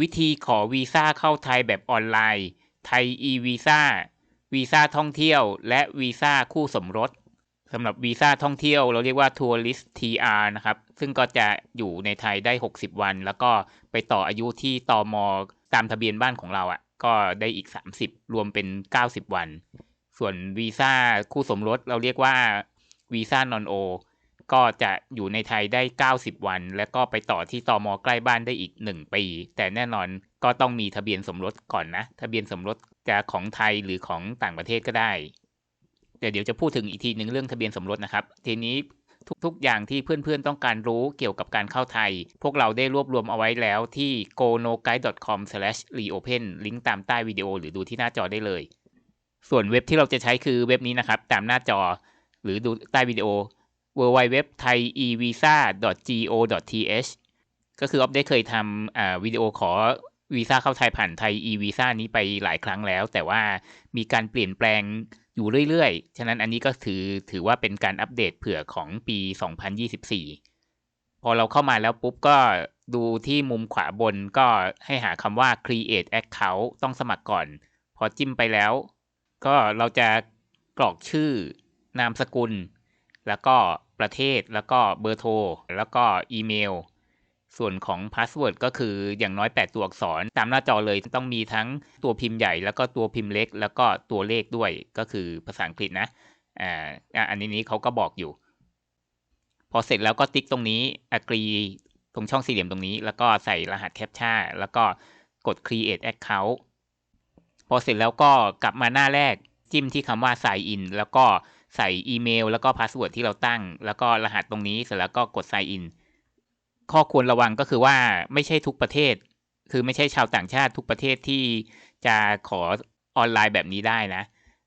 วิธีขอวีซ่าเข้าไทยแบบออนไลน์ ไทย e วีซ่าวีซ่าท่องเที่ยว และวีซ่าคู่สมรสสำหรับวีซ่าท่องเที่ยวเราเรียกว่า Tourist TR นะครับ ซึ่งก็จะอยู่ในไทยได้ 60 วัน แล้วก็ไปต่ออายุที่ตอมอตามทะเบียนบ้านของเราอะ่ะ ก็ได้อีก 30 รวมเป็น 90 วัน ส่วนวีซ่าคู่สมรสเราเรียกว่าวีซ่านอนโอ ก็จะอยู่ในไทยได้ 90 วัน แล้วก็ไปต่อที่ตอมอใกล้บ้านได้อีก 1 ปี แต่แน่นอนก็ต้องมีทะเบียนสมรสก่อนนะ ทะเบียนสมรสจะของไทยหรือของต่างประเทศก็ได้แต่เดี๋ยวจะพูดถึงอีกทีหนึ่งเรื่องทะเบียนสมรสนะครับ ทีนี้ทุกๆ อย่างที่เพื่อนๆ ต้องการรู้เกี่ยวกับการเข้าไทย พวกเราได้รวบรวมเอาไว้แล้วที่ gonoguide.com/reopen ลิงก์ตามใต้วิดีโอหรือดูที่หน้าจอได้เลย ส่วนเว็บที่เราจะใช้คือเว็บนี้นะครับ ตามหน้าจอหรือดูใต้วิดีโอ www thaievisa.go.th ก็คือออฟได้เคยทำวิดีโอขอวีซ่าเข้าไทยผ่านไทย e-visa นี้ไปหลายครั้งแล้ว แต่ว่ามีการเปลี่ยนแปลงอยู่เรื่อยๆ ฉะนั้นอันนี้ก็ถือถือว่าเป็นการอัปเดตเผื่อของปี 2024 พอเราเข้ามาแล้วปุ๊บก็ดูที่มุมขวาบนก็ให้หาคำว่า create account ต้องสมัครก่อน พอจิ้มไปแล้ว ก็เราจะกรอกชื่อนามสกุล แล้วก็ ประเทศแล้วก็เบอร์โทร แล้วก็อีเมล ส่วนของพาสเวิร์ดก็คืออย่างน้อย 8 ตัวอักษร ตามหน้าจอเลยต้องมีทั้งตัวพิมพ์ใหญ่ แล้วก็ตัวพิมพ์เล็ก แล้วก็ตัวเลขด้วยก็คือภาษาอังกฤษนะอ่าอันนี้นี้เขาก็บอกอยู่ พอเสร็จแล้วก็ติ๊กตรงนี้ agree ตรงช่องสี่เหลี่ยมตรงนี้ แล้วก็ใส่รหัสแคปชั่นแล้วก็กด create account พอเสร็จแล้วก็กลับมาหน้าแรกจิ้มที่คำว่า sign in แล้วก็ ใส่อีเมล แล้วก็พาสเวิร์ดที่เราตั้ง แล้วก็รหัสตรงนี้เสร็จแล้วก็กด sign in ข้อควรระวังก็คือว่าไม่ใช่ทุกประเทศ คือไม่ใช่ชาวต่างชาติทุกประเทศที่จะขอออนไลน์แบบนี้ได้นะ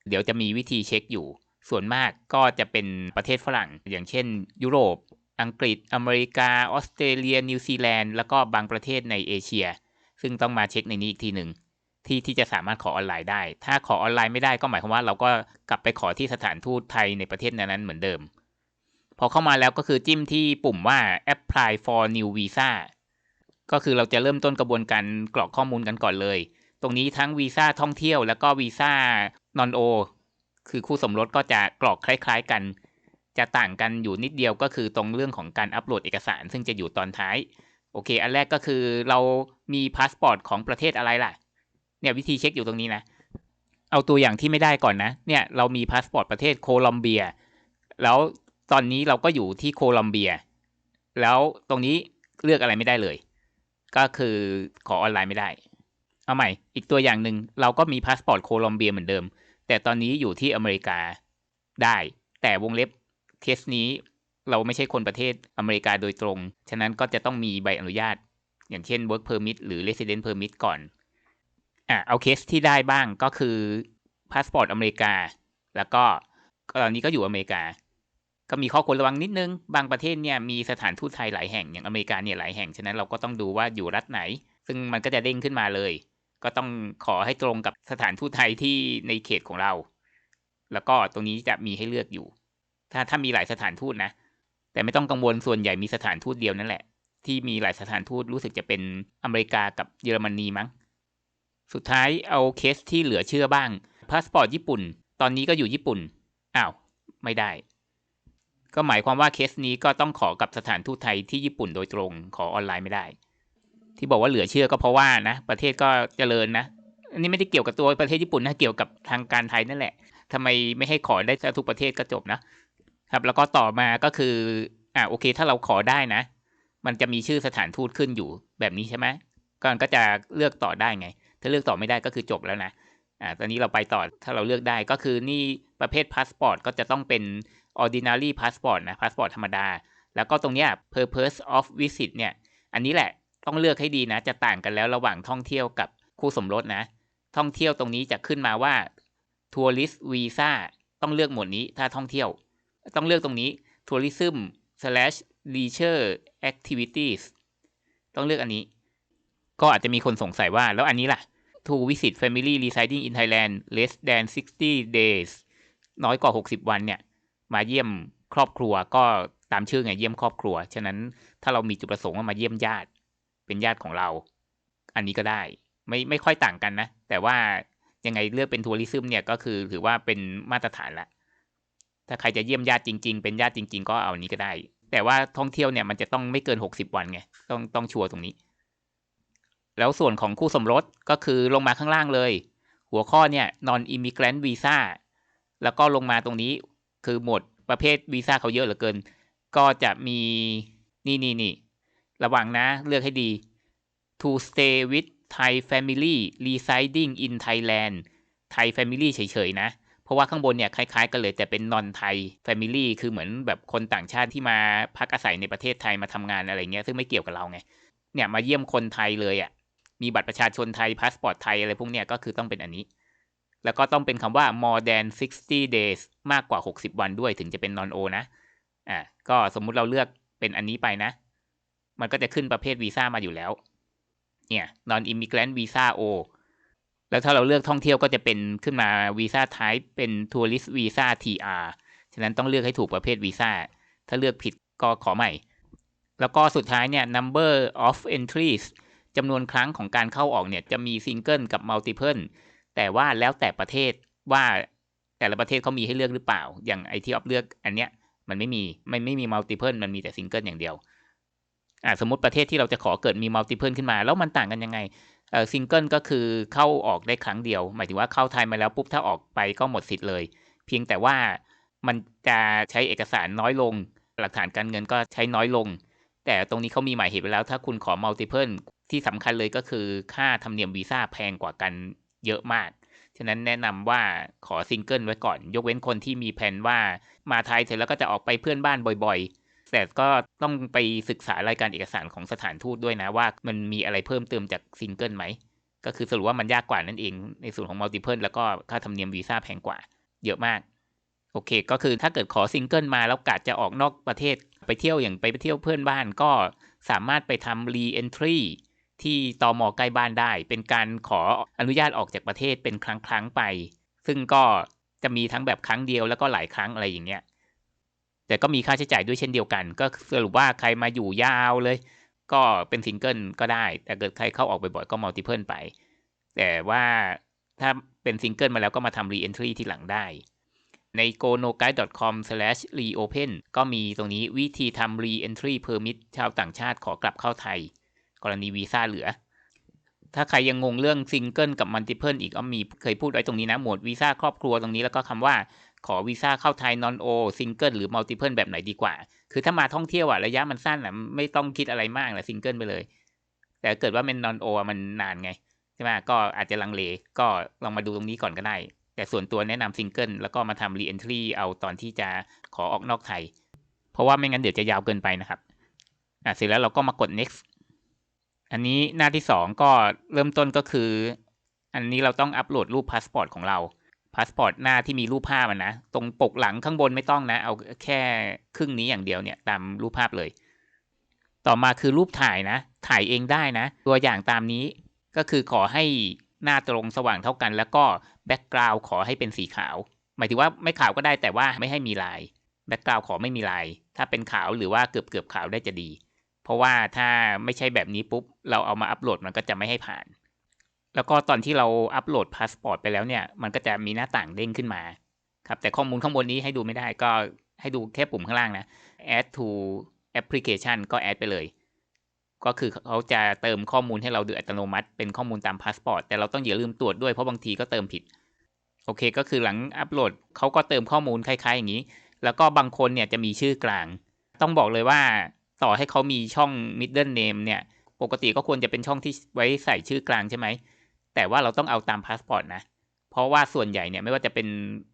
เดี๋ยวจะมีวิธีเช็คอยู่ ส่วนมากก็จะเป็นประเทศฝรั่ง อย่างเช่น ยุโรป อังกฤษ อเมริกา ออสเตรเลีย นิวซีแลนด์ แล้วก็บางประเทศในเอเชีย ซึ่งต้องมาเช็คในนี้อีกทีหนึ่ง ที่ที่จะสามารถขอออนไลน์ได้ ถ้าขอออนไลน์ไม่ได้ก็หมายความว่า เราก็กลับไปขอที่สถานทูตไทยในประเทศนั้นๆเหมือนเดิม พอเข้ามาแล้วก็คือจิ้มที่ปุ่มว่า apply for new visa ก็คือเราจะเริ่มต้นกระบวนการกรอกข้อมูลกันก่อนเลย ตรงนี้ทั้งวีซ่าท่องเที่ยวแล้วก็วีซ่านอนโอคือคู่สมรสก็จะกรอกคล้าย ๆ กัน จะต่างกันอยู่นิดเดียวก็คือตรงเรื่องของการอัปโหลดเอกสาร ซึ่งจะอยู่ตอนท้าย โอเค อันแรกก็คือเรามีพาสปอร์ตของประเทศอะไรล่ะ เนี่ยวิธีเช็คอยู่ตรงนี้นะ เอาตัวอย่างที่ไม่ได้ก่อนนะ เนี่ยเรามีพาสปอร์ตประเทศโคลอมเบีย แล้วตอนนี้เราก็อยู่ที่โคลัมเบีย แล้วตรงนี้เลือกอะไรไม่ได้เลย ก็คือขอออนไลน์ไม่ได้ เอาใหม่ อีกตัวอย่างหนึ่งเราก็มีพาสปอร์ตโคลัมเบียเหมือนเดิม แต่ตอนนี้อยู่ที่อเมริกาได้ แต่วงเล็บเคสนี้เราไม่ใช่คนประเทศอเมริกาโดยตรง ฉะนั้นก็จะต้องมีใบอนุญาต อย่างเช่น work permit หรือ resident permit ก่อน อะเอาเคสที่ได้บ้างก็คือพาสปอร์ตอเมริกา แล้วก็ตอนนี้ก็อยู่อเมริกา ก็มีข้อควรระวังนิดนึง บางประเทศเนี่ยมีสถานทูตไทยหลายแห่งอย่างอเมริกาเนี่ยหลายแห่ง ฉะนั้นเราก็ต้องดูว่าอยู่รัฐไหน ซึ่งมันก็จะเด้งขึ้นมาเลย ก็ต้องขอให้ตรงกับสถานทูตไทยที่ในเขตของเรา แล้วก็ตรงนี้จะมีให้เลือกอยู่ ถ้าถ้ามีหลายสถานทูตนะ แต่ไม่ต้องกังวลส่วนใหญ่มีสถานทูตเดียวนั่นแหละ ที่มีหลายสถานทูตรู้สึกจะเป็นอเมริกากับเยอรมนีมั้ง สุดท้ายเอาเคสที่เหลือเชื่อบ้าง พาสปอร์ตญี่ปุ่น ตอนนี้ก็อยู่ญี่ปุ่น อ้าว ไม่ได้ ก็หมายความว่าเคสนี้ก็ต้องขอกับสถานทูตไทยที่ญี่ปุ่นโดยตรง ขอออนไลน์ไม่ได้ ที่บอกว่าเหลือเชื่อก็เพราะว่านะ ประเทศก็เจริญนะ อันนี้ไม่ได้เกี่ยวกับตัวประเทศญี่ปุ่นนะ เกี่ยวกับทางการไทยนั่นแหละทำไมไม่ให้ขอได้ทุกประเทศก็จบนะครับ แล้วก็ต่อมาก็คือ อ่าโอเค ถ้าเราขอได้นะ มันจะมีชื่อสถานทูตขึ้นอยู่แบบนี้ใช่ไหมก็ก็จะเลือกต่อได้ไง ถ้าเลือกต่อไม่ได้ก็คือจบแล้วนะอ่าตอนนี้เราไปต่อถ้าเราเลือกได้ก็คือนี่ประเภทพาสปอร์ตก็จะต้องเป็น ordinary passport นะ passport ธรรมดา แล้วก็ตรงเนี้ย purpose of visit เนี่ยอันนี้แหละต้องเลือกให้ดีนะ จะต่างกันแล้วระหว่างท่องเที่ยวกับคู่สมรสนะ ท่องเที่ยวตรงนี้จะขึ้นมาว่า tourist visa ต้องเลือกหมวดนี้ถ้าท่องเที่ยว ต้องเลือกตรงนี้ tourism slash leisure activities ต้องเลือกอันนี้ ก็อาจจะมีคนสงสัยว่าแล้วอันนี้ล่ะ to visit family residing in Thailand less than 60 days น้อยกว่า 60 วันเนี่ย มาเยี่ยมครอบครัวก็ตามชื่อไงเยี่ยมครอบครัว ฉะนั้นถ้าเรามีจุดประสงค์ว่ามาเยี่ยมญาติ เป็นญาติของเรา อันนี้ก็ได้ ไม่ไม่ค่อยต่างกันนะ แต่ว่ายังไงเลือกเป็นทัวริซึมเนี่ยก็คือถือว่าเป็นมาตรฐานละถ้าใครจะเยี่ยมญาติจริง ๆ เป็นญาติจริง ๆ ก็เอานี้ก็ได้ แต่ว่าท่องเที่ยวเนี่ยมันจะต้องไม่เกินหกสิบวันไง ต้องต้องชัวร์ตรงนี้ แล้วส่วนของคู่สมรสก็คือลงมาข้างล่างเลย หัวข้อเนี่ย non immigrant visa แล้วก็ลงมาตรงนี้คือหมดประเภทวีซ่าเขาเยอะเหลือเกิน ก็จะมีนี่นี่นี่ระวังนะเลือกให้ดี to stay with Thai family residing in Thailand Thai family เฉยๆนะ เพราะว่าข้างบนเนี่ยคล้ายๆกันเลยแต่เป็น non Thai family คือเหมือนแบบคนต่างชาติที่มาพักอาศัยในประเทศไทยมาทำงานอะไรเงี้ยซึ่งไม่เกี่ยวกับเราไงเนี่ยมาเยี่ยมคนไทยเลยอะ่ะ มีบัตรประชาชนไทยพาสปอร์ตไทยอะไรพวกเนี้ยก็คือต้องเป็นอันนี้ แล้วก็ต้องเป็นคำว่า more than 60 days มากกว่า 60 วันด้วยถึงจะเป็น non o นะอ่าก็สมมุติเราเลือกเป็นอันนี้ไปนะ มันก็จะขึ้นประเภทวีซ่ามาอยู่แล้ว เนี่ย non immigrant visa O แล้วถ้าเราเลือกท่องเที่ยวก็จะเป็นขึ้นมาวีซ่า type เป็น tourist visa TR ฉะนั้นต้องเลือกให้ถูกประเภทวีซ่า ถ้าเลือกผิดก็ขอใหม่ แล้วก็สุดท้ายเนี่ย number of entries จำนวนครั้งของการเข้าออกเนี่ยจะมีซิงเกิลกับมัลติเพิลแต่ว่าแล้วแต่ประเทศว่าแต่ละประเทศเขามีให้เลือกหรือเปล่า อย่างไอที่ออฟเลือกอันเนี้ยมันไม่มีมันไม่มีมัลติเพิลมันมีแต่ซิงเกิลอย่างเดียวอ่าสมมติประเทศที่เราจะขอเกิดมีมัลติเพิลขึ้นมา แล้วมันต่างกันยังไงเออซิงเกิลก็คือเข้าออกได้ครั้งเดียว หมายถึงว่าเข้าไทยมาแล้วปุ๊บถ้าออกไปก็หมดสิทธิ์เลย เพียงแต่ว่ามันจะใช้เอกสารน้อยลง หลักฐานการเงินก็ใช้น้อยลง แต่ตรงนี้เขามีหมายเหตุไว้แล้ว ถ้าคุณขอมัลติเพิล ที่สำคัญเลยก็คือค่าธรรมเนียมวีซ่าแพงกว่ากันเยอะมาก ฉะนั้นแนะนำว่าขอซิงเกิลไว้ก่อน ยกเว้นคนที่มีแผนว่ามาไทยเสร็จแล้วก็จะออกไปเพื่อนบ้านบ่อยๆ แต่ก็ต้องไปศึกษารายการเอกสารของสถานทูตด้วยนะว่ามันมีอะไรเพิ่มเติมจากซิงเกิลไหม ก็คือสรุปว่ามันยากกว่านั่นเองในส่วนของมัลติเพิลแล้วก็ค่าธรรมเนียมวีซ่าแพงกว่าเยอะมากโอเค ก็คือถ้าเกิดขอซิงเกิลมาแล้วกะจะออกนอกประเทศไปเที่ยวอย่างไปไปเที่ยวเพื่อนบ้านก็สามารถไปทำ re-entry ที่ ที่ตอมอใกล้บ้านได้ เป็นการขออนุญาตออกจากประเทศเป็นครั้งครั้งไป ซึ่งก็จะมีทั้งแบบครั้งเดียวแล้วก็หลายครั้งอะไรอย่างเงี้ยแต่ก็มีค่าใช้จ่ายด้วยเช่นเดียวกัน ก็สรุปว่าใครมาอยู่ยาวเลย ก็เป็นซิงเกิลก็ได้ แต่เกิดใครเข้าออกบ่อยๆก็มัลติเพิลไป แต่ว่าถ้าเป็นซิงเกิลมาแล้วก็มาทำ re-entry ที่หลังได้ใน gonoguide.com/reopen ก็มีตรงนี้วิธีทำ re-entry permit ชาวต่างชาติขอกลับเข้าไทย กรณีวีซ่าเหลือ ถ้าใครยังงงเรื่องซิงเกิลกับมัลติเพิลอีกก็มีเคยพูดไว้ตรงนี้นะ หมวดวีซ่าครอบครัวตรงนี้แล้วก็คำว่าขอวีซ่าเข้าไทย non o ซิงเกิลหรือมัลติเพิลแบบไหนดีกว่า คือถ้ามาท่องเที่ยวอะระยะมันสั้นอะไม่ต้องคิดอะไรมากนะซิงเกิลไปเลย แต่เกิดว่าเป็น non o มันนานไงใช่ไหมก็อาจจะลังเลก็ลองมาดูตรงนี้ก่อนก็ได้ แต่ส่วนตัวแนะนำซิงเกิลแล้วก็มาทำ re-entry เอาตอนที่จะขอออกนอกไทย เพราะว่าไม่งั้นเดี๋ยวจะยาวเกินไปนะครับอะเสร็จแล้วเราก็มากด next อันนี้หน้าที่สองก็เริ่มต้นก็คือ อันนี้เราต้องอัปโหลดรูปพาสปอร์ตของเราพาสปอร์ตหน้าที่มีรูปภาพมันะ ตรงปกหลังข้างบนไม่ต้องนะ เอาแค่ครึ่งนี้อย่างเดียวเนี่ยตามรูปภาพเลย ต่อมาคือรูปถ่ายนะ ถ่ายเองได้นะ ตัวอย่างตามนี้ก็คือขอให้หน้าตรงสว่างเท่ากัน แล้วก็แบ็กกราวด์ขอให้เป็นสีขาว หมายถึงว่าไม่ขาวก็ได้แต่ว่าไม่ให้มีลายแบ็กกราวด์ขอไม่มีลาย ถ้าเป็นขาวหรือว่าเกือบเกือบขาวได้จะดี เพราะว่าถ้าไม่ใช่แบบนี้ปุ๊บ เราเอามาอัปโหลดมันก็จะไม่ให้ผ่าน แล้วก็ตอนที่เราอัปโหลดพาสปอร์ตไปแล้วเนี่ย มันก็จะมีหน้าต่างเด้งขึ้นมาครับ แต่ข้อมูลข้างบนนี้ให้ดูไม่ได้ก็ให้ดูแค่ปุ่มข้างล่างนะ add to application ก็ add ไปเลย ก็คือเขาจะเติมข้อมูลให้เราโดยอัตโนมัติ เป็นข้อมูลตามพาสปอร์ตแต่เราต้องอย่าลืมตรวจด้วยเพราะบางทีก็เติมผิด โอเค ก็คือหลังอัปโหลดเขาก็เติมข้อมูลคล้ายๆ อย่างนี้ แล้วก็บางคนเนี่ยจะมีชื่อกลาง ต้องบอกเลยว่า ต่อให้เขามีช่อง middle name เนี่ย ปกติก็ควรจะเป็นช่องที่ไว้ใส่ชื่อกลางใช่ไหม แต่ว่าเราต้องเอาตามพาสปอร์ตนะ เพราะว่าส่วนใหญ่เนี่ยไม่ว่าจะเป็น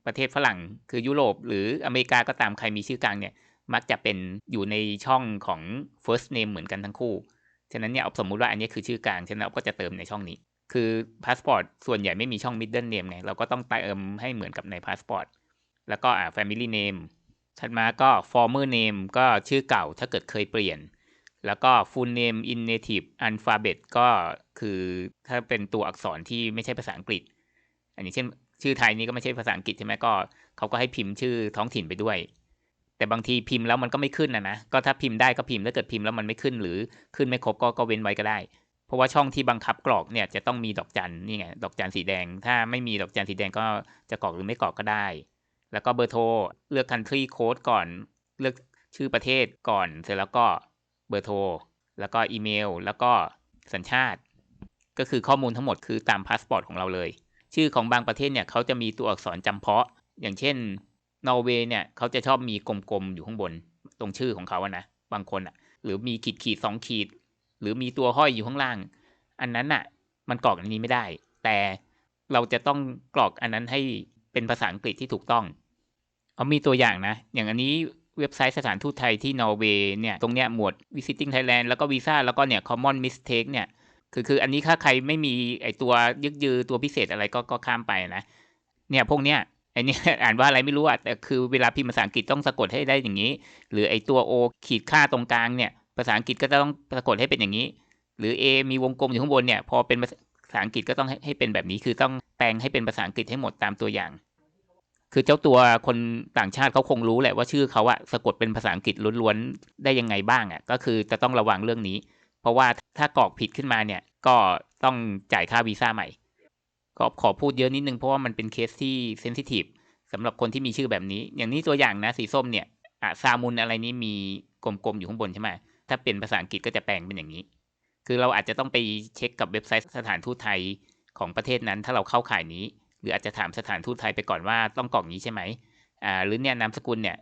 ประเทศฝรั่ง คือยุโรป หรืออเมริกาก็ตามใครมีชื่อกลางเนี่ย มักจะเป็นอยู่ในช่องของ first name เหมือนกันทั้งคู่ ฉะนั้นเนี่ยเอาสมมุติว่าอันนี้คือชื่อกลางฉะนั้นเราก็จะเติมในช่องนี้ คือพาสปอร์ตส่วนใหญ่ไม่มีช่อง middle name ไง เราก็ต้องเติมให้เหมือนกับในพาสปอร์ต แล้วก็อ่า family name ถัดมาก็ former name ก็ชื่อเก่าถ้าเกิดเคยเปลี่ยน แล้วก็ full name in native alphabet ก็คือถ้าเป็นตัวอักษรที่ไม่ใช่ภาษาอังกฤษ อันนี้เช่นชื่อไทยนี่ก็ไม่ใช่ภาษาอังกฤษใช่ไหมก็เขาก็ให้พิมพ์ชื่อท้องถิ่นไปด้วย แต่บางทีพิมพ์แล้วมันก็ไม่ขึ้นนะนะ ก็ถ้าพิมพ์ได้ก็พิมพ์ถ้าเกิดพิมพ์แล้วมันไม่ขึ้นหรือขึ้นไม่ครบก็ก็เว้นไว้ก็ได้ เพราะว่าช่องที่บังคับกรอกเนี่ยจะต้องมีดอกจันนี่ไงดอกจันสีแดง ถ้าไม่มีดอกจันสีแดงก็จะกรอกหรือไม่กรอกก็ได้ แล้วก็เบอร์โทร เลือก country code ก่อน เลือกชื่อประเทศก่อน เสร็จแล้วก็เบอร์โทร แล้วก็อีเมล แล้วก็สัญชาติ ก็คือข้อมูลทั้งหมดคือตามพาสปอร์ตของเราเลย ชื่อของบางประเทศเนี่ยเขาจะมีตัวอักษรจำเพาะ อย่างเช่น นอร์เวย์เนี่ยเขาจะชอบมีกลมๆอยู่ข้างบน ตรงชื่อของเขาอะนะ บางคนอะหรือมีขีดขีดสองขีด หรือมีตัวห้อยอยู่ข้างล่าง อันนั้นอะมันกรอกอันนี้ไม่ได้ แต่เราจะต้องกรอกอันนั้นให้ เป็นภาษาอังกฤษที่ถูกต้องเขามีตัวอย่างนะ อย่างอันนี้เว็บไซต์สถานทูตไทยที่นอร์เวย์เนี่ยตรงเนี้ยหมวด visiting Thailand แล้วก็วีซ่าแล้วก็เนี่ย common mistake เนี่ยคือคืออันนี้ถ้าใครไม่มีไอตัวยึกยือตัวพิเศษอะไรก็ก็ข้ามไปนะเนี่ยพวกเนี้ยไอเนี้ยอ่านว่าอะไรไม่รู้อะแต่คือเวลาพิมพ์ภาษาอังกฤษต้องสะกดให้ได้อย่างนี้ หรือไอตัวโอขีดค่าตรงกลางเนี่ยภาษาอังกฤษก็จะต้องสะกดให้เป็นอย่างนี้ หรือ A มีวงกลมอยู่ข้างบนเนี่ยพอเป็นภาษาอังกฤษก็ต้องให้เป็นแบบนี้คือต้องแปลงให้เป็นภาษาอังกฤษให้หมดตามตัวอย่าง คือเจ้าตัวคนต่างชาติเขาคงรู้แหละว่าชื่อเขาอะสะกดเป็นภาษาอังกฤษล้วนๆได้ยังไงบ้างอะก็คือจะต้องระวังเรื่องนี้ เพราะว่าถ้ากรอกผิดขึ้นมาเนี่ยก็ต้องจ่ายค่าวีซ่าใหม่ ก็ขอพูดเยอะนิดนึงเพราะว่ามันเป็นเคสที่เซนซิทีฟสำหรับคนที่มีชื่อแบบนี้ อย่างนี้ตัวอย่างนะสีส้มเนี่ยอะซามุนอะไรนี้มีกลมๆอยู่ข้างบนใช่ไหมถ้าเป็นภาษาอังกฤษก็จะแปลงเป็นอย่างนี้ คือเราอาจจะต้องไปเช็คกับเว็บไซต์สถานทูตไทยของประเทศนั้นถ้าเราเข้าข่ายนี้ หรืออาจจะถามสถานทูตไทยไปก่อนว่าต้องกรอกนี้ใช่ไหมอ่าหรือเนี่ยนามสกุลเนี่ย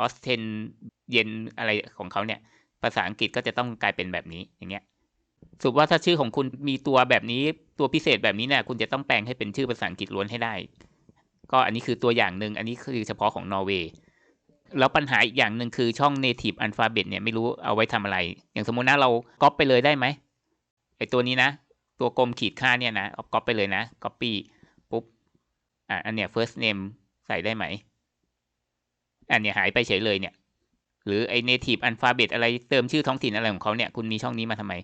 ออสเทนเย็นอะไรของเขาเนี่ยภาษาอังกฤษก็จะต้องกลายเป็นแบบนี้อย่างเงี้ยสรุปว่าถ้าชื่อของคุณมีตัวแบบนี้ตัวพิเศษแบบนี้เนี่ยคุณจะต้องแปลงให้เป็นชื่อภาษาอังกฤษล้วนให้ได้ ก็อันนี้คือตัวอย่างหนึ่งอันนี้คือเฉพาะของนอร์เวย์แล้วปัญหาอีกอย่างหนึ่งคือช่อง native alphabet เนี่ยไม่รู้เอาไว้ทำอะไร อย่างสมมุตินะเราก๊อปไปเลยได้ไหมไอตัวนี้นะ ตัวกลมขีดค่าเนี่ยนะเอาก๊อปไปเลยนะ copy อะอันเนี้ย first name ใส่ได้ไหม อันเนี้ยหายไปเฉยเลยเนี่ย หรือไอ native alphabet อะไรเติมชื่อท้องถิ่นอะไรของเขาเนี่ย คุณมีช่องนี้มาทำไม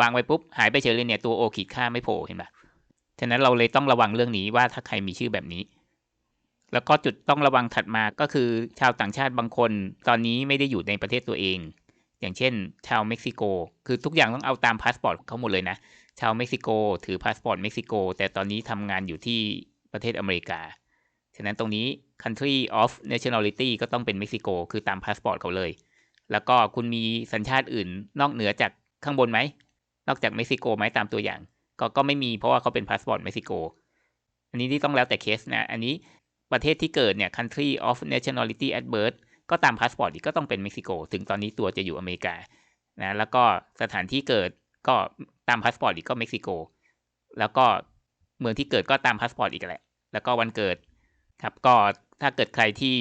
วางไว้ปุ๊บ หายไปเฉยเลยเนี่ย ตัว o ขีดค่าไม่โผล่เห็นปะฉะนั้นเราเลยต้องระวังเรื่องนี้ว่าถ้าใครมีชื่อแบบนี้ แล้วก็จุดต้องระวังถัดมาก็คือชาวต่างชาติบางคนตอนนี้ไม่ได้อยู่ในประเทศตัวเอง อย่างเช่น ชาวเม็กซิโก คือทุกอย่างต้องเอาตามพาสปอร์ตเขาหมดเลยนะ ชาวเม็กซิโก ถือพาสปอร์ตเม็กซิโก แต่ตอนนี้ทำงานอยู่ที่ ประเทศอเมริกา ฉะนั้นตรงนี้ country of nationality ก็ต้องเป็นเม็กซิโก คือตามพาสปอร์ตเขาเลย แล้วก็คุณมีสัญชาติอื่นนอกเหนือจากข้างบนไหม นอกจากเม็กซิโกไหมตามตัวอย่าง ก็ก็ไม่มีเพราะว่าเขาเป็นพาสปอร์ตเม็กซิโก อันนี้ที่ต้องแล้วแต่เคสนะ อันนี้ประเทศที่เกิดเนี่ย country of nationality at birth ก็ตามพาสปอร์ตก็ต้องเป็นเม็กซิโก ถึงตอนนี้ตัวจะอยู่อเมริกา นะ แล้วก็สถานที่เกิดก็ตามพาสปอร์ตอีกก็เม็กซิโก แล้วก็ เมืองที่เกิดก็ตามพาสปอร์ตอีกแหละ แล้วก็วันเกิดครับ ก็ถ้าเกิดใครที่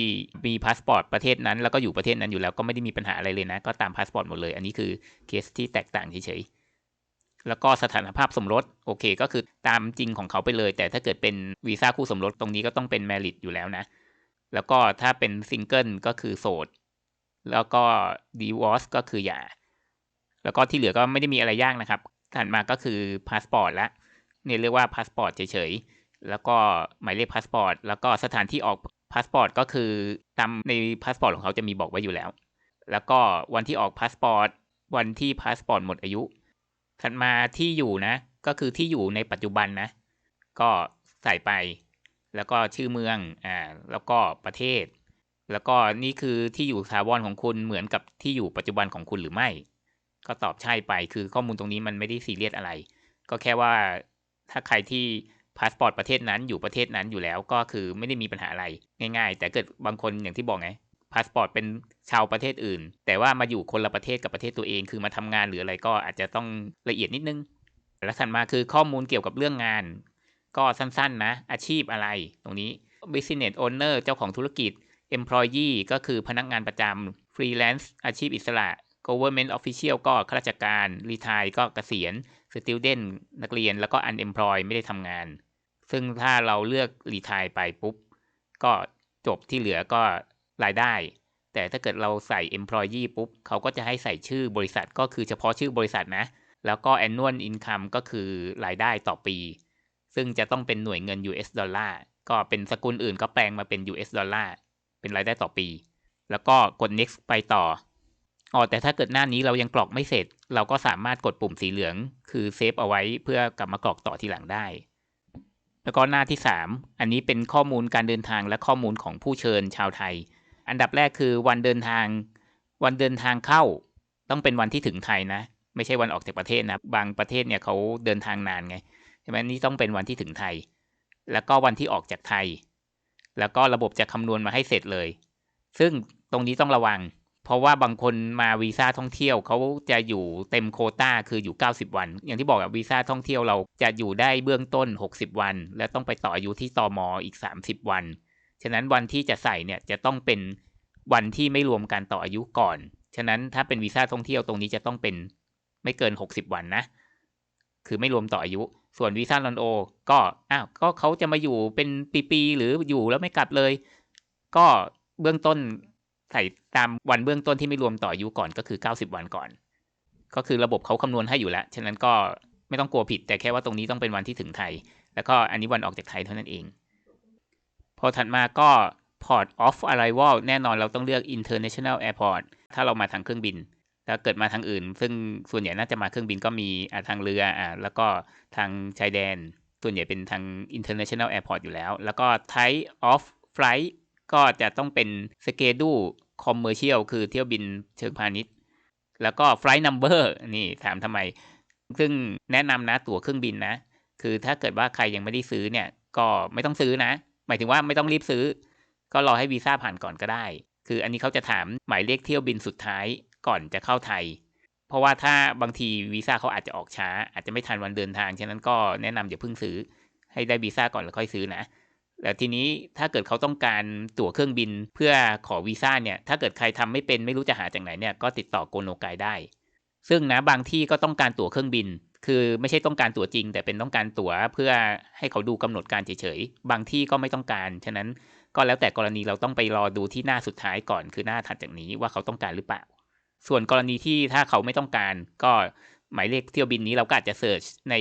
มีพาสปอร์ตประเทศนั้น แล้วก็อยู่ประเทศนั้นอยู่แล้วก็ไม่ได้มีปัญหาอะไรเลยนะ ก็ตามพาสปอร์ตหมดเลย อันนี้คือเคสที่แตกต่างเฉยๆ แล้วก็สถานภาพสมรสโอเค ก็คือตามจริงของเขาไปเลย แต่ถ้าเกิดเป็นวีซ่าคู่สมรสตรงนี้ก็ต้องเป็นแมริตอยู่แล้วนะ แล้วก็ถ้าเป็นซิงเกิลก็คือโสด แล้วก็ดีวอสก็คือหย่า แล้วก็ที่เหลือก็ไม่ได้มีอะไรยากนะครับถัดมาก็คือพาสปอร์ตละ เนี่ยเรียกว่าพาสปอร์ตเฉยๆ แล้วก็หมายเลขพาสปอร์ต แล้วก็สถานที่ออกพาสปอร์ตก็คือตามในพาสปอร์ตของเขาจะมีบอกไว้อยู่แล้ว แล้วก็วันที่ออกพาสปอร์ต วันที่พาสปอร์ตหมดอายุ ถัดมาที่อยู่นะ ก็คือที่อยู่ในปัจจุบันนะ ก็ใส่ไป แล้วก็ชื่อเมือง อ่า แล้วก็ประเทศ แล้วก็นี่คือที่อยู่ถาวรของคุณเหมือนกับที่อยู่ปัจจุบันของคุณหรือไม่ ก็ตอบใช่ไป คือข้อมูลตรงนี้มันไม่ได้ซีเรียสอะไร ก็แค่ว่า ถ้าใครที่พาสปอร์ตประเทศนั้นอยู่ประเทศนั้นอยู่แล้วก็คือไม่ได้มีปัญหาอะไรง่าย ๆ แต่เกิดบางคนอย่างที่บอกไงพาสปอร์ตเป็นชาวประเทศอื่น แต่ว่ามาอยู่คนละประเทศกับประเทศตัวเองคือมาทำงานหรืออะไรก็อาจจะต้องละเอียดนิดนึงและถัดมาคือข้อมูลเกี่ยวกับเรื่องงาน ก็สั้นๆนะ อาชีพอะไรตรงนี้ business owner เจ้าของธุรกิจ employee ก็คือพนักงานประจำ freelance อาชีพอิสระ government official ก็ข้าราชการ retire ก็เกษียณ student นักเรียนแล้วก็ unemployed ไม่ได้ทำงาน ซึ่งถ้าเราเลือก retire ไปปุ๊บ ก็จบที่เหลือก็รายได้ แต่ถ้าเกิดเราใส่ employee ปุ๊บ เขาก็จะให้ใส่ชื่อบริษัทก็คือเฉพาะชื่อบริษัทนะ แล้วก็ annual income ก็คือรายได้ต่อปี ซึ่งจะต้องเป็นหน่วยเงิน US ดอลลาร์ก็เป็นสกุลอื่นก็แปลงมาเป็น US ดอลลาร์เป็นรายได้ต่อปี แล้วก็กด next ไปต่อ อ๋อแต่ถ้าเกิดหน้านี้เรายังกรอกไม่เสร็จ เราก็สามารถกดปุ่มสีเหลือง คือเซฟเอาไว้เพื่อกลับมากรอกต่อทีหลังได้ แล้วก็หน้าที่ 3 อันนี้เป็นข้อมูลการเดินทางและข้อมูลของผู้เชิญชาวไทย อันดับแรกคือวันเดินทาง วันเดินทางเข้า ต้องเป็นวันที่ถึงไทยนะ ไม่ใช่วันออกจากประเทศนะ บางประเทศเนี่ยเขาเดินทางนานไงใช่ไหมนี่ต้องเป็นวันที่ถึงไทย แล้วก็วันที่ออกจากไทย แล้วก็ระบบจะคำนวณมาให้เสร็จเลย ซึ่งตรงนี้ต้องระวัง เพราะว่าบางคนมาวีซ่าท่องเที่ยวเขาจะอยู่เต็มโคต้าคืออยู่ 90 วัน อย่างที่บอกอะวีซ่าท่องเที่ยวเราจะอยู่ได้เบื้องต้น 60 วัน และต้องไปต่ออายุที่ตอมออีก 30 วัน ฉะนั้นวันที่จะใส่เนี่ยจะต้องเป็นวันที่ไม่รวมการต่ออายุก่อน ฉะนั้นถ้าเป็นวีซ่าท่องเที่ยวตรงนี้จะต้องเป็นไม่เกิน 60 วันนะ คือไม่รวมต่ออายุ ส่วนวีซ่าลอนโอ ก็อ้าวก็เขาจะมาอยู่เป็นปีๆหรืออยู่แล้วไม่กลับเลย ก็เบื้องต้น ใส่ตามวันเบื้องต้นที่ไม่รวมต่ออายุก่อนก็คือ 90 วันก่อน ก็คือระบบเขาคำนวณให้อยู่แล้ว ฉะนั้นก็ไม่ต้องกลัวผิด แต่แค่ว่าตรงนี้ต้องเป็นวันที่ถึงไทย แล้วก็อันนี้วันออกจากไทยเท่านั้นเอง พอถัดมาก็ port of arrival แน่นอนเราต้องเลือก international airport ถ้าเรามาทางเครื่องบิน ถ้าเกิดมาทางอื่น ซึ่งส่วนใหญ่น่าจะมาเครื่องบินก็มีทางเรืออ่าแล้วก็ทางชายแดน ส่วนใหญ่เป็นทาง international airport อยู่แล้ว แล้วก็ type of flight ก็จะต้องเป็น schedule commercial คือเที่ยวบินเชิงพาณิชย์ แล้วก็ flight number นี่ถามทำไม ซึ่งแนะนำนะตั๋วเครื่องบินนะ คือถ้าเกิดว่าใครยังไม่ได้ซื้อเนี่ย ก็ไม่ต้องซื้อนะ หมายถึงว่าไม่ต้องรีบซื้อ ก็รอให้วีซ่าผ่านก่อนก็ได้ คืออันนี้เขาจะถามหมายเลขเที่ยวบินสุดท้ายก่อนจะเข้าไทย เพราะว่าถ้าบางทีวีซ่าเขาอาจจะออกช้า อาจจะไม่ทันวันเดินทาง ฉะนั้นก็แนะนำอย่าเพิ่งซื้อ ให้ได้วีซ่าก่อนแล้วค่อยซื้อนะ แล้วทีนี้ถ้าเกิดเขาต้องการตั๋วเครื่องบินเพื่อขอวีซ่าเนี่ยถ้าเกิดใครทำไม่เป็นไม่รู้จะหาจากไหนเนี่ยก็ติดต่อโกโนไกได้ ซึ่งนะบางที่ก็ต้องการตั๋วเครื่องบิน คือไม่ใช่ต้องการตั๋วจริง แต่เป็นต้องการตั๋วเพื่อให้เขาดูกำหนดการเฉยๆบางที่ก็ไม่ต้องการฉะนั้นก็แล้วแต่กรณีเราต้องไปรอดูที่หน้าสุดท้ายก่อนคือหน้าถัดจากนี้ว่าเขาต้องการหรือเปล่า ส่วนกรณีที่ถ้าเขาไม่ต้องการ ก็หมายเลขเที่ยวบินนี้เราก็อาจจะเสิร์ชใน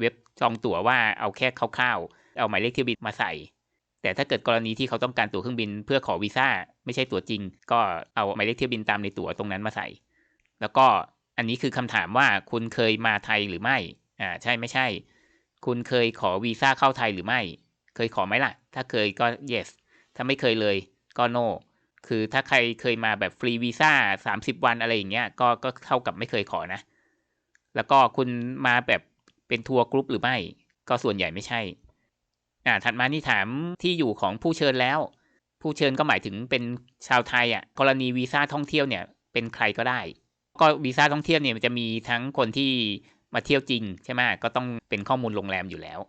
เว็บจองตั๋วว่าเอาแค่คร่าวๆ เอาหมายเลขเที่ยวบินมาใส่ แต่ถ้าเกิดกรณีที่เขาต้องการตั๋วเครื่องบินเพื่อขอวีซ่าไม่ใช่ตั๋วจริง ก็เอาหมายเลขเที่ยวบินตามในตั๋วตรงนั้นมาใส่ แล้วก็อันนี้คือคำถามว่าคุณเคยมาไทยหรือไม่อ่าใช่ไม่ใช่ คุณเคยขอวีซ่าเข้าไทยหรือไม่ เคยขอไหมล่ะ ถ้าเคยก็ yes ถ้าไม่เคยเลยก็ no คือถ้าใครเคยมาแบบฟรีวีซ่าสามสิบวันอะไรอย่างเงี้ยก็ก็เท่ากับไม่เคยขอนะ แล้วก็คุณมาแบบเป็นทัวร์กรุ๊ปหรือไม่ ก็ส่วนใหญ่ไม่ใช่ อ่าถัดมานี่ถามที่อยู่ของผู้เชิญแล้ว ผู้เชิญก็หมายถึงเป็นชาวไทยอะกรณีวีซ่าท่องเที่ยวเนี่ยเป็นใครก็ได้ ก็วีซ่าท่องเที่ยวเนี่ยมันจะมีทั้งคนที่มาเที่ยวจริงใช่ไหมก็ต้องเป็นข้อมูลโรงแรมอยู่แล้ว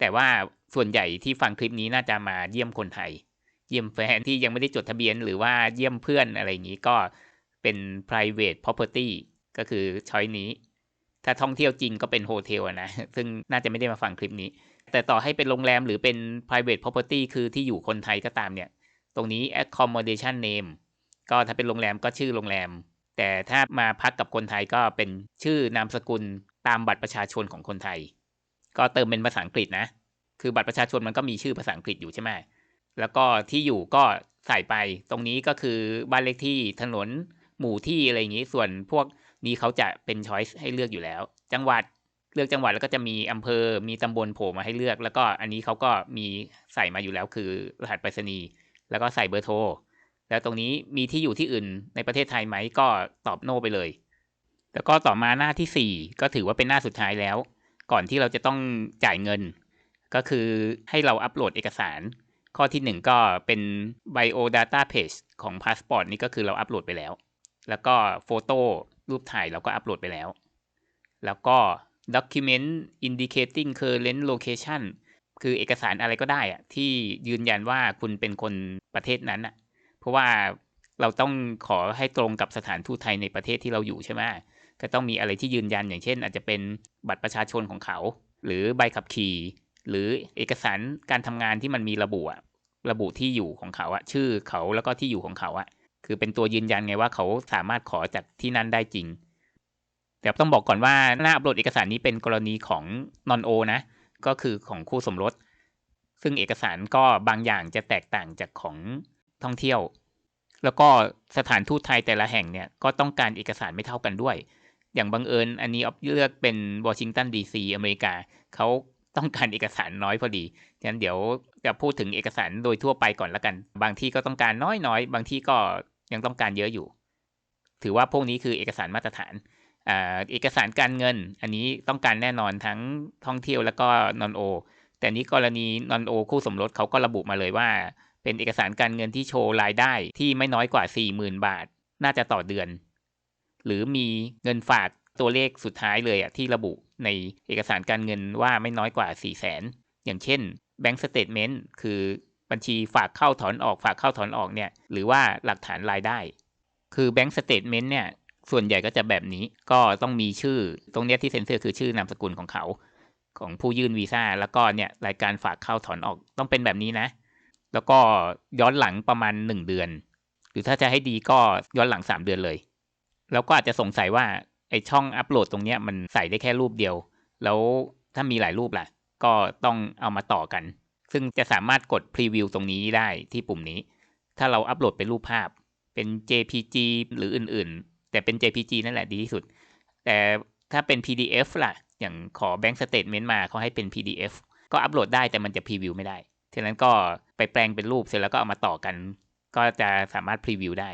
แต่ว่าส่วนใหญ่ที่ฟังคลิปนี้น่าจะมาเยี่ยมคนไทย เยี่ยมแฟนที่ยังไม่ได้จดทะเบียนหรือว่าเยี่ยมเพื่อนอะไรอย่างนี้ก็เป็น private property ก็คือช้อยนี้ ถ้าท่องเที่ยวจริงก็เป็นโฮเทลนะ ซึ่งน่าจะไม่ได้มาฟังคลิปนี้ แต่ต่อให้เป็นโรงแรมหรือเป็น private property คือที่อยู่คนไทยก็ตามเนี่ย ตรงนี้ accommodation name ก็ถ้าเป็นโรงแรมก็ชื่อโรงแรม แต่ถ้ามาพักกับคนไทยก็เป็นชื่อนามสกุลตามบัตรประชาชนของคนไทย ก็เติมเป็นภาษาอังกฤษนะ คือบัตรประชาชนมันก็มีชื่อภาษาอังกฤษอยู่ใช่ไหมแล้วก็ที่อยู่ก็ใส่ไป ตรงนี้ก็คือบ้านเลขที่ถนนหมู่ที่อะไรอย่างนี้ ส่วนพวกนี้เขาจะเป็นช้อยส์ให้เลือกอยู่แล้ว จังหวัด เลือกจังหวัดแล้วก็จะมีอำเภอมีตำบลโผล่มาให้เลือก แล้วก็อันนี้เขาก็มีใส่มาอยู่แล้วคือรหัสไปรษณีย์แล้วก็ใส่เบอร์โทรแล้วตรงนี้มีที่อยู่ที่อื่นในประเทศไทยไหมก็ตอบโน่ไปเลย แล้วก็ต่อมาหน้าที่ 4 ก็ถือว่าเป็นหน้าสุดท้ายแล้ว ก่อนที่เราจะต้องจ่ายเงิน ก็คือให้เราอัปโหลดเอกสาร ข้อที่ 1 ก็เป็น bio data page ของพาสปอร์ตนี่ก็คือเราอัปโหลดไปแล้ว แล้วก็โฟโต้รูปถ่ายเราก็อัปโหลดไปแล้ว แล้วก็ document indicating current location คือเอกสารอะไรก็ได้อะที่ยืนยันว่าคุณเป็นคนประเทศนั้นอะเพราะว่าเราต้องขอให้ตรงกับสถานทูตไทยในประเทศที่เราอยู่ใช่ไหมก็ต้องมีอะไรที่ยืนยันอย่างเช่น อาจจะเป็นบัตรประชาชนของเขา หรือใบขับขี่หรือเอกสารการทำงานที่มันมีระบุอะระบุที่อยู่ของเขาอะชื่อเขาแล้วก็ที่อยู่ของเขาอะคือเป็นตัวยืนยันไงว่าเขาสามารถขอจากที่นั่นได้จริง แต่ต้องบอกก่อนว่าหน้าอัปโหลดเอกสารนี้เป็นกรณีของนอนโอนะ ก็คือของคู่สมรส ซึ่งเอกสารก็บางอย่างจะแตกต่างจากของท่องเที่ยว แล้วก็สถานทูตไทยแต่ละแห่งเนี่ยก็ต้องการเอกสารไม่เท่ากันด้วย อย่างบังเอิญอันนี้ออฟเลือกเป็นวอชิงตันดีซีอเมริกาเขาต้องการเอกสารน้อยพอดี ฉะนั้นเดี๋ยวจะพูดถึงเอกสารโดยทั่วไปก่อนละกัน บางที่ก็ต้องการน้อยๆ บางที่ก็ยังต้องการเยอะอยู่ ถือว่าพวกนี้คือเอกสารมาตรฐาน เอกสารการเงิน อันนี้ต้องการแน่นอนทั้งท่องเที่ยวแล้วก็นอนโอ แต่นี้กรณีนอนโอคู่สมรสเขาก็ระบุมาเลยว่า เป็นเอกสารการเงินที่โชว์รายได้ที่ไม่น้อยกว่า 40,000 บาท น่าจะต่อเดือน หรือมีเงินฝากตัวเลขสุดท้ายเลยอะที่ระบุในเอกสารการเงินว่าไม่น้อยกว่า 4 0 0แสนอย่างเช่น Bank Statement คือบัญชีฝากเข้าถอนออกฝากเข้าถอนออกเนี่ยหรือว่าหลักฐานรายได้ คือ Bank Statement เนี่ย ส่วนใหญ่ก็จะแบบนี้ก็ต้องมีชื่อ ตรงเนี้ยที่เซ็นเซอร์คือชื่อนามสกุลของเขา ของผู้ยื่นวีซ่าแล้วก็เนี่ยรายการฝากเข้าถอนออกต้องเป็นแบบนี้นะ แล้วก็ย้อนหลังประมาณ 1 เดือน หรือถ้าจะให้ดีก็ย้อนหลัง 3 เดือนเลย แล้วก็อาจจะสงสัยว่าไอช่องอัปโหลดตรงเนี้ยมันใส่ได้แค่รูปเดียว แล้วถ้ามีหลายรูปล่ะ ก็ต้องเอามาต่อกัน ซึ่งจะสามารถกดพรีวิวตรงนี้ได้ที่ปุ่มนี้ ถ้าเราอัปโหลดเป็นรูปภาพเป็น JPG หรืออื่น แต่เป็น JPG นั่นแหละดีที่สุด แต่ถ้าเป็น PDF ล่ะ อย่างขอ Bank Statement มาเขาให้เป็น PDF ก็อัปโหลดได้แต่มันจะพรีวิวไม่ได้ ฉะนั้นก็ไปแปลงเป็นรูปเสร็จแล้วก็เอามาต่อกัน ก็จะสามารถพรีวิวได้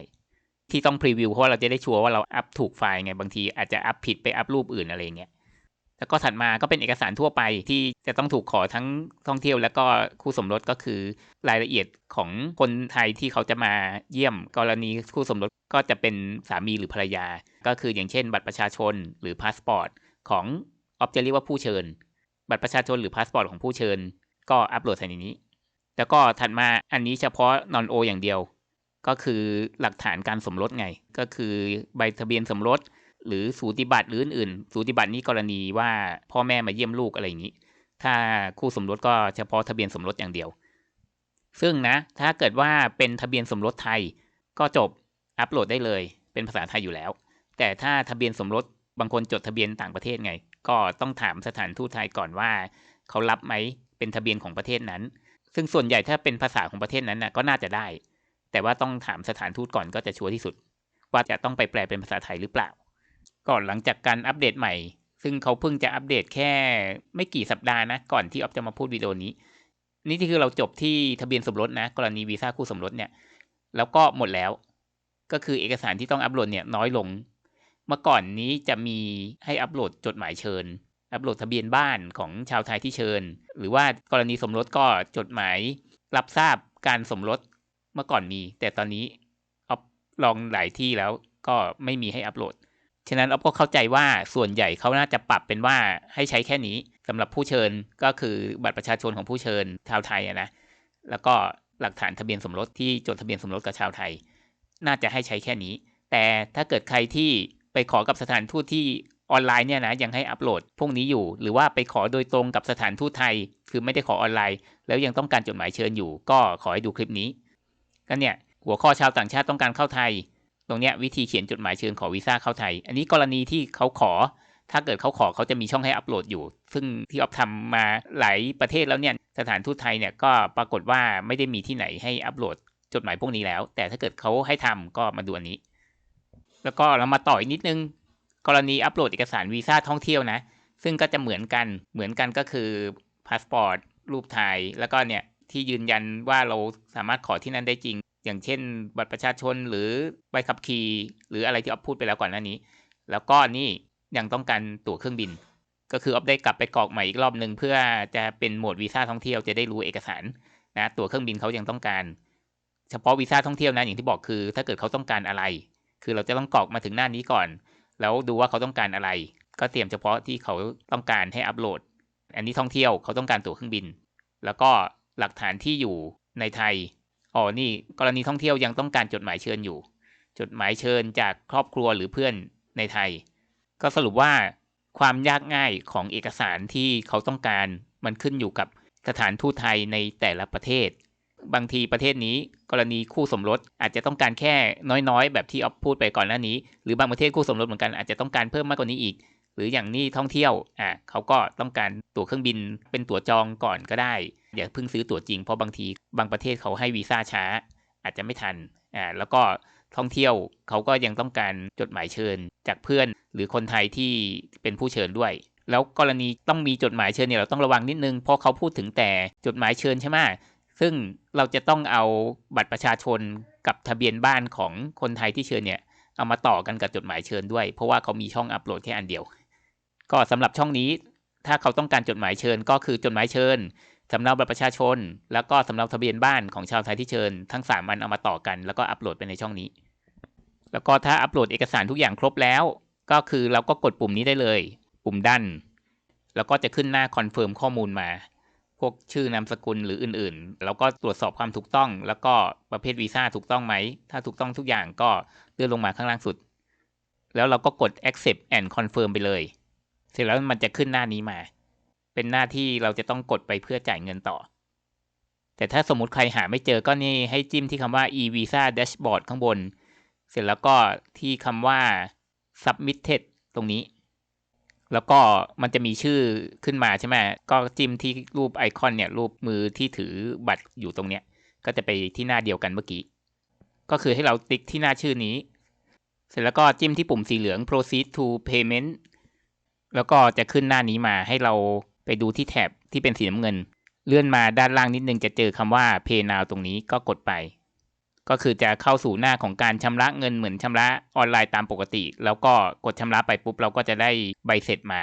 ที่ต้องพรีวิวเพราะเราจะได้ชัวร์ว่าเราอัพถูกไฟล์ไง บางทีอาจจะอัพผิดไปอัพรูปอื่นอะไรเงี้ย แล้วก็ถัดมาก็เป็นเอกสารทั่วไปที่จะต้องถูกขอทั้งท่องเที่ยว แล้วก็คู่สมรสก็คือรายละเอียดของคนไทยที่เขาจะมาเยี่ยม กรณีคู่สมรสก็จะเป็นสามีหรือภรรยา ก็คืออย่างเช่น บัตรประชาชนหรือพาสปอร์ตของออฟจะเรียกว่าผู้เชิญ บัตรประชาชนหรือพาสปอร์ตของผู้เชิญ ก็อัปโหลดใส่ในนี้ แล้วก็ถัดมาอันนี้เฉพาะนอนโออย่างเดียว ก็คือหลักฐานการสมรสไง ก็คือใบทะเบียนสมรส หรือสูติบัตรหรืออื่นๆ สูติบัตรนี่กรณีว่าพ่อแม่มาเยี่ยมลูกอะไรอย่างนี้ ถ้าคู่สมรสก็เฉพาะทะเบียนสมรสอย่างเดียว ซึ่งนะ ถ้าเกิดว่าเป็นทะเบียนสมรสไทยก็จบอัปโหลดได้เลย เป็นภาษาไทยอยู่แล้ว แต่ถ้าทะเบียนสมรสบางคนจดทะเบียนต่างประเทศไง ก็ต้องถามสถานทูตไทยก่อนว่า เขารับไหมเป็นทะเบียนของประเทศนั้น ซึ่งส่วนใหญ่ถ้าเป็นภาษาของประเทศนั้นนะก็น่าจะได้ แต่ว่าต้องถามสถานทูตก่อนก็จะชัวร์ที่สุด ว่าจะต้องไปแปลเป็นภาษาไทยหรือเปล่า ก่อนหลังจากการอัปเดตใหม่ ซึ่งเขาเพิ่งจะอัปเดตแค่ไม่กี่สัปดาห์นะ ก่อนที่ออฟจะมาพูดวิดีโอนี้ นี่ที่คือเราจบที่ทะเบียนสมรสนะ กรณีวีซ่าคู่สมรสเนี่ย แล้วก็หมดแล้ว ก็คือเอกสารที่ต้องอัปโหลดเนี่ยน้อยลง เมื่อก่อนนี้จะมีให้อัปโหลดจดหมายเชิญ อัปโหลดทะเบียนบ้านของชาวไทยที่เชิญ หรือว่ากรณีสมรสก็จดหมายรับทราบการสมรสเมื่อก่อนมี แต่ตอนนี้ออฟลองหลายที่แล้วก็ไม่มีให้อัปโหลด ฉะนั้นออฟก็เข้าใจว่าส่วนใหญ่เขาน่าจะปรับเป็นว่าให้ใช้แค่นี้สำหรับผู้เชิญก็คือบัตรประชาชนของผู้เชิญชาวไทยนะแล้วก็หลักฐานทะเบียนสมรสที่จดทะเบียนสมรสกับชาวไทย น่าจะให้ใช้แค่นี้ แต่ถ้าเกิดใครที่ไปขอกับสถานทูตที่ออนไลน์เนี่ยนะยังให้อัปโหลดพวกนี้อยู่ หรือว่าไปขอโดยตรงกับสถานทูตไทย คือไม่ได้ขอออนไลน์ แล้วยังต้องการจดหมายเชิญอยู่ ก็ขอให้ดูคลิปนี้ก็เนี่ยหัวข้อชาวต่างชาติต้องการเข้าไทย ตรงเนี้ยวิธีเขียนจดหมายเชิญขอวีซ่าเข้าไทย อันนี้กรณีที่เขาขอ ถ้าเกิดเขาขอเขาจะมีช่องให้อัปโหลดอยู่ ซึ่งที่ออฟทำมาหลายประเทศแล้วเนี่ยสถานทูตไทยเนี่ยก็ปรากฏว่าไม่ได้มีที่ไหนให้อัปโหลดจดหมายพวกนี้แล้ว แต่ถ้าเกิดเขาให้ทำก็มาดูอันนี้ แล้วก็เรามาต่ออีกนิดนึง กรณีอัปโหลดเอกสารวีซ่าท่องเที่ยวนะ ซึ่งก็จะเหมือนกันเหมือนกันก็คือพาสปอร์ตรูปถ่ายแล้วก็เนี่ยที่ยืนยันว่าเราสามารถขอที่นั่นได้จริง อย่างเช่น บัตรประชาชนหรือใบขับขี่หรืออะไรที่ออฟพูดไปแล้วก่อนหน้านี้ แล้วก็นี่ยังต้องการตั๋วเครื่องบิน ก็คือออฟได้กลับไปกรอกใหม่อีกรอบหนึ่งเพื่อจะเป็นโหมดวีซ่าท่องเที่ยวจะได้รู้เอกสารนะตั๋วเครื่องบินเขายังต้องการ เฉพาะวีซ่าท่องเที่ยวนะอย่างที่บอกคือ ถ้าเกิดเขาต้องการอะไร คือเราจะต้องกรอกมาถึงหน้านี้ก่อน แล้วดูว่าเขาต้องการอะไร ก็เตรียมเฉพาะที่เขาต้องการให้อัปโหลด อันนี้ท่องเที่ยวเขาต้องการตั๋วเครื่องบิน แล้วก็หลักฐานที่อยู่ในไทย อ๋อนี่กรณีท่องเที่ยวยังต้องการจดหมายเชิญอยู่ จดหมายเชิญจากครอบครัวหรือเพื่อนในไทย ก็สรุปว่าความยากง่ายของเอกสารที่เขาต้องการมันขึ้นอยู่กับสถานทูตไทยในแต่ละประเทศ บางทีประเทศนี้กรณีคู่สมรสอาจจะต้องการแค่น้อยๆ แบบที่ออฟพูดไปก่อนหน้านี้ หรือบางประเทศคู่สมรสเหมือนกันอาจจะต้องการเพิ่มมากกว่านี้อีก หรืออย่างนี้ท่องเที่ยวอะเขาก็ต้องการตั๋วเครื่องบินเป็นตั๋วจองก่อนก็ได้ อย่าเพิ่งซื้อตั๋วจริงเพราะบางทีบางประเทศเขาให้วีซ่าช้า อาจจะไม่ทันอ่าแล้วก็ท่องเที่ยวเขาก็ยังต้องการจดหมายเชิญจากเพื่อนหรือคนไทยที่เป็นผู้เชิญด้วย แล้วกรณีต้องมีจดหมายเชิญเนี่ยเราต้องระวังนิดนึงเพราะเขาพูดถึงแต่จดหมายเชิญใช่ไหมซึ่งเราจะต้องเอาบัตรประชาชนกับทะเบียนบ้านของคนไทยที่เชิญเนี่ยเอามาต่อกันกับจดหมายเชิญด้วย เพราะว่าเขามีช่องอัปโหลดแค่อันเดียว ก็สำหรับช่องนี้ถ้าเขาต้องการจดหมายเชิญ ก็คือจดหมายเชิญสำเนาบัตรประชาชน แล้วก็สำเนาทะเบียนบ้านของชาวไทยที่เชิญ ทั้งสามอันเอามาต่อกัน แล้วก็อัปโหลดไปในช่องนี้ แล้วก็ถ้าอัปโหลดเอกสารทุกอย่างครบแล้ว ก็คือเราก็กดปุ่มนี้ได้เลย ปุ่มดันแล้วก็จะขึ้นหน้าคอนเฟิร์มข้อมูลมา พวกชื่อนามสกุลหรืออื่นๆ แล้วก็ตรวจสอบความถูกต้อง แล้วก็ประเภทวีซ่าถูกต้องไหม ถ้าถูกต้องทุกอย่างก็เลื่อนลงมาข้างล่างสุด แล้วเราก็กด accept and confirm ไปเลย ร็จแล้วมันจะขึ้นหน้านี้มา เป็นหน้าที่เราจะต้องกดไปเพื่อจ่ายเงินต่อ แต่ถ้าสมมติใครหาไม่เจอก็นี่ให้จิ้มที่คำว่า e-visa dashboard ข้างบน เสร็จแล้วก็ที่คำว่า submitted ตรงนี้ แล้วก็มันจะมีชื่อขึ้นมาใช่ไหมก็จิ้มที่รูปไอคอนเนี่ยรูปมือที่ถือบัตรอยู่ตรงเนี้ย ก็จะไปที่หน้าเดียวกันเมื่อกี้ ก็คือให้เราติ๊กที่หน้าชื่อนี้ เสร็จแล้วก็จิ้มที่ปุ่มสีเหลือง proceed to payment แล้วก็จะขึ้นหน้านี้มาให้เราไปดูที่แท็บที่เป็นสีน้ำเงิน เลื่อนมาด้านล่างนิดนึงจะเจอคำว่า pay now ตรงนี้ก็กดไป ก็คือจะเข้าสู่หน้าของการชำระเงินเหมือนชำระออนไลน์ตามปกติ แล้วก็กดชำระไปปุ๊บเราก็จะได้ใบเสร็จมา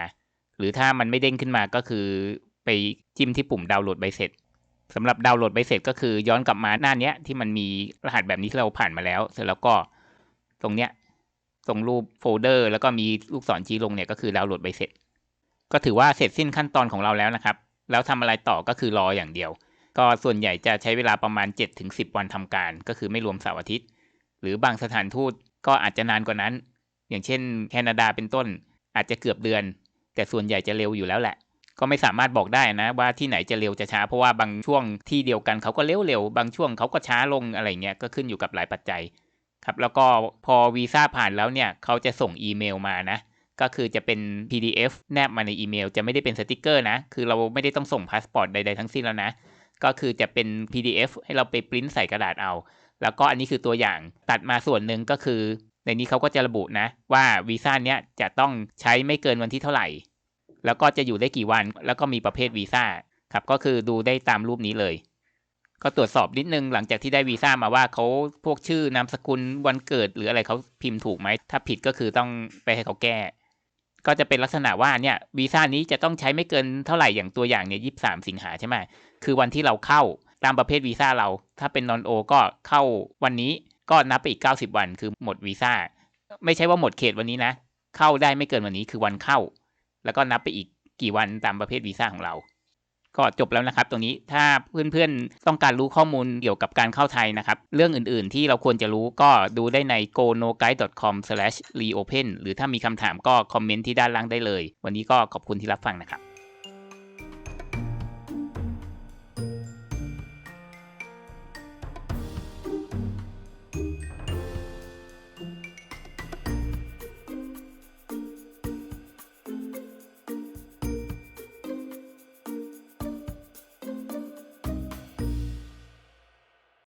หรือถ้ามันไม่เด้งขึ้นมาก็คือไปจิ้มที่ปุ่มดาวน์โหลดใบเสร็จสำหรับดาวน์โหลดใบเสร็จก็คือย้อนกลับมาหน้านี้ที่มันมีรหัสแบบนี้ที่เราผ่านมาแล้ว เสร็จแล้วก็ตรงเนี้ย ตรงรูปโฟลเดอร์ แล้วก็มีลูกศรชี้ลงเนี่ยก็คือดาวน์โหลดใบเสร็จ ก็ถือว่าเสร็จสิ้นขั้นตอนของเราแล้วนะครับ แล้วทำอะไรต่อก็คือรออย่างเดียว ก็ส่วนใหญ่จะใช้เวลาประมาณ 7-10 วันทำการ ก็คือไม่รวมเสาร์อาทิตย์ หรือบางสถานทูตก็อาจจะนานกว่านั้น อย่างเช่น แคนาดาเป็นต้นอาจจะเกือบเดือน แต่ส่วนใหญ่จะเร็วอยู่แล้วแหละ ก็ไม่สามารถบอกได้นะว่าที่ไหนจะเร็วจะช้า เพราะว่าบางช่วงที่เดียวกันเขาก็เร็วเร็วบางช่วงเขาก็ช้าลงอะไรเงี้ยก็ขึ้นอยู่กับหลายปัจจัย ครับแล้วก็พอวีซ่าผ่านแล้วเนี่ยเขาจะส่งอีเมลมานะ ก็คือจะเป็น PDF แนบมาในอีเมล จะไม่ได้เป็นสติกเกอร์นะ คือเราไม่ได้ต้องส่งพาสปอร์ตใดๆทั้งสิ้นแล้วนะ ก็คือจะเป็น PDF ให้เราไปปริ้นใส่กระดาษเอา แล้วก็อันนี้คือตัวอย่างตัดมาส่วนหนึ่งก็คือ ในนี้เขาก็จะระบุนะ ว่าวีซ่าเนี้ยจะต้องใช้ไม่เกินวันที่เท่าไหร่ แล้วก็จะอยู่ได้กี่วัน แล้วก็มีประเภทวีซ่าครับก็คือดูได้ตามรูปนี้เลย ก็ตรวจสอบนิดนึงหลังจากที่ได้วีซ่ามาว่าเขาพวกชื่อนามสกุลวันเกิด หรืออะไรเขาพิมพ์ถูกไหม ถ้าผิดก็คือต้องไปให้เขาแก้ ก็จะเป็นลักษณะว่าเนี่ยวีซ่านี้จะต้องใช้ไม่เกินเท่าไหร่อย่างตัวอย่างเนี่ยยี่สามสิงหาใช่ไหมคือวันที่เราเข้าตามประเภทวีซ่าเรา ถ้าเป็นนอนโอก็เข้าวันนี้ก็นับไปอีก 90 วันคือหมดวีซ่าไม่ใช่ว่าหมดเขตวันนี้นะ เข้าได้ไม่เกินวันนี้คือวันเข้า แล้วก็นับไปอีกกี่วันตามประเภทวีซ่าของเรา ก็จบแล้วนะครับตรงนี้ถ้าเพื่อนๆต้องการรู้ข้อมูลเกี่ยวกับการเข้าไทยนะครับ เรื่องอื่นๆที่เราควรจะรู้ก็ดูได้ใน gonoguide.com/reopen หรือถ้ามีคำถามก็คอมเมนต์ที่ด้านล่างได้เลย วันนี้ก็ขอบคุณที่รับฟังนะครับ